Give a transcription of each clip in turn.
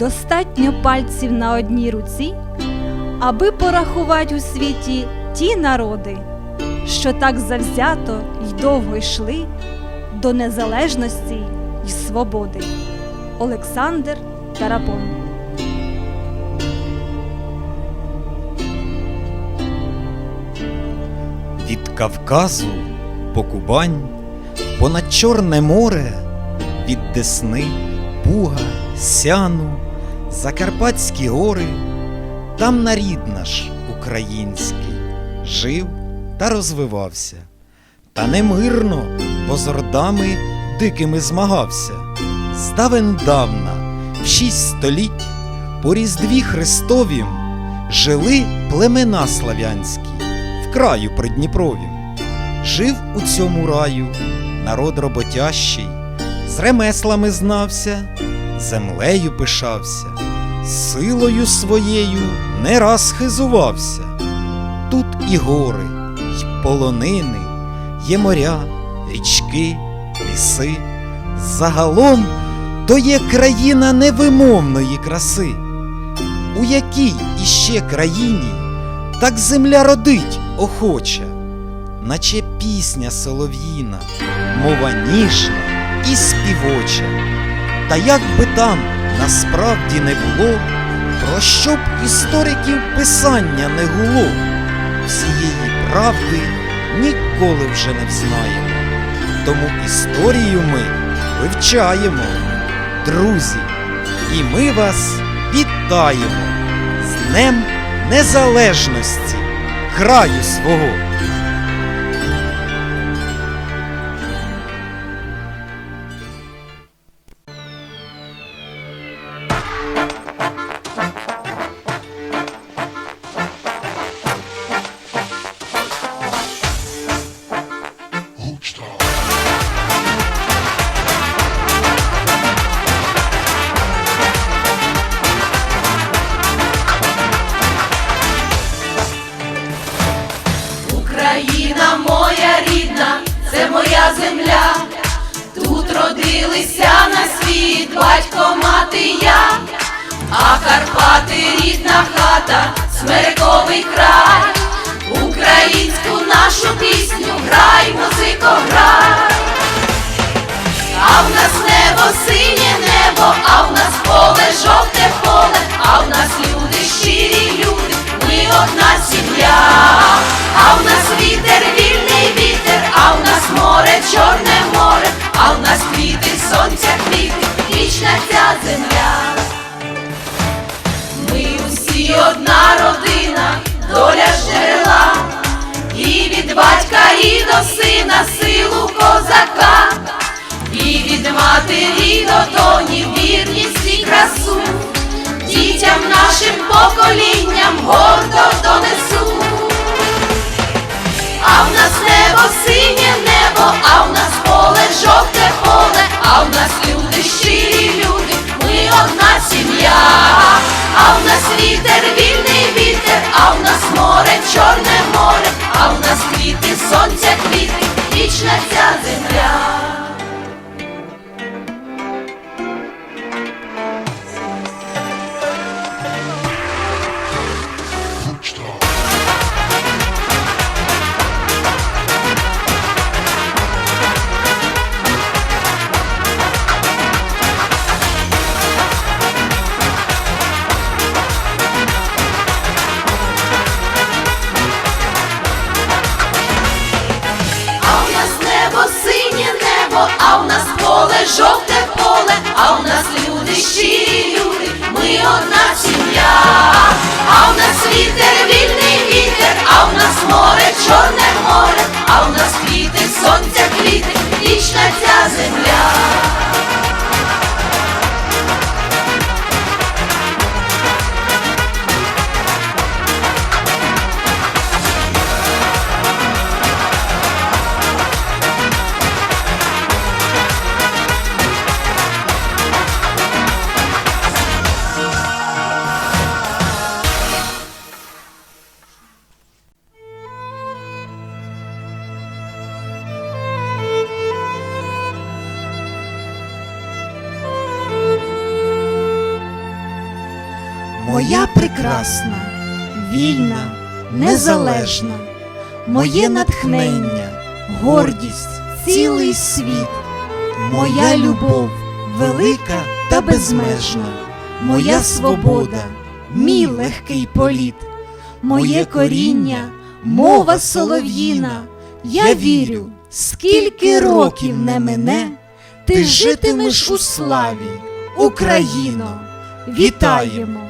Достатньо пальців на одній руці, аби порахувати у світі ті народи, що так завзято й довго йшли до незалежності й свободи. Олександр Тарабон Від Кавказу по Кубань, понад Чорне море, від Десни, Буга, Сяну, Закарпатські гори, там нарід наш український жив та розвивався, та немирно, бо з ордами дикими змагався. Здавен давна, в шість століть, по Різдві Христовім жили племена слав'янські в краю Придніпровім. Жив у цьому раю народ роботящий, з ремеслами знався, землею пишався, силою своєю не раз хизувався. Тут і гори, й полонини, є моря, річки, ліси. Загалом то є країна невимовної краси. У якій іще країні так земля родить охоча, наче пісня солов'їна, мова ніжна і співоча. Та як би там насправді не було, про що б істориків писання не гуло, всієї правди ніколи вже не взнаємо. Тому історію ми вивчаємо, друзі, і ми вас вітаємо з Днем Незалежності краю свого. Моя земля. Тут родилися на світ батько, мати я, а Карпати рідна хата, смерековий край. Українську нашу пісню грай, музико, грай. А в нас небо синє небо, а в нас поле жовте поле, а в нас люди щирі люди, ми одна сім'я, сонця квіти, вічна ця земля. Ми усі одна родина, доля ж джерела, і від батька, і до сина силу козака, і від матері до доні вірність і красу, дітям нашим поколінням гордо донесу. А в нас небо синє небо, а в нас поле жовте а в нас люди щирі люди, ми одна сім'я, а в нас вітер, вільний вітер, а в нас море, чорне море, а в нас квіти, сонця квіти, жовте поле, а в нас люди щирі люди, ми одна сім'я, а в нас вітер, вільний вітер, а в нас море, чорне море, а в нас квіти, сонця квіти, вічна ця земля. Моя прекрасна, вільна, незалежна, моє натхнення, гордість, цілий світ, моя любов велика та безмежна, моя свобода, мій легкий політ, моє коріння, мова солов'їна. Я вірю, скільки років не мине, ти житимеш у славі, Україно. Вітаємо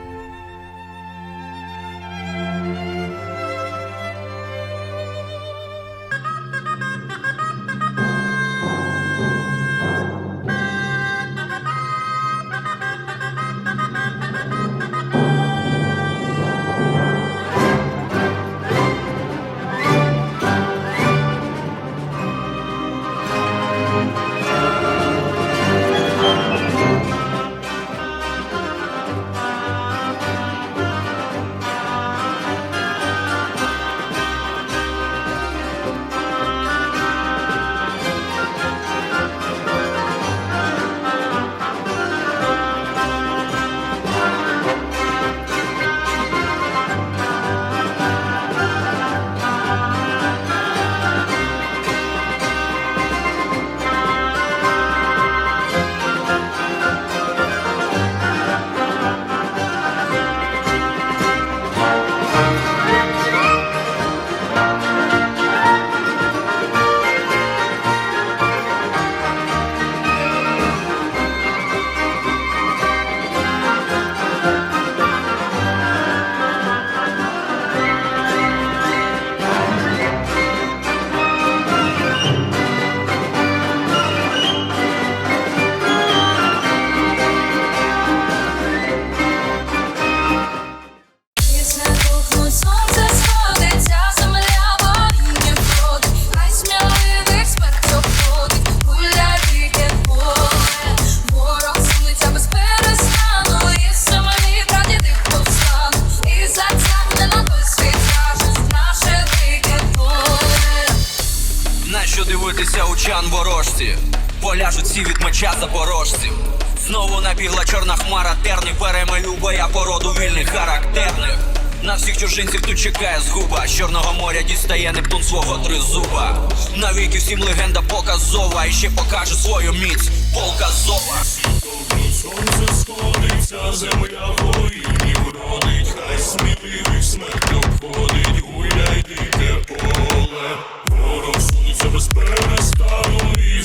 Нащо дивитися у чан ворожці? Поляжуть всі від меча запорожців. Знову набігла чорна хмара, терни перемелю боя породу вільних характерних. На всіх чужинців тут чекає згуба. З Чорного моря дістає Нептун свого тризуба. Навіки всім легенда показова, і ще покаже свою міць полка зова. Сонце сходиться, земля воїнів родить, хай сміливих смерть обходить. Ворог сунеться без перестану і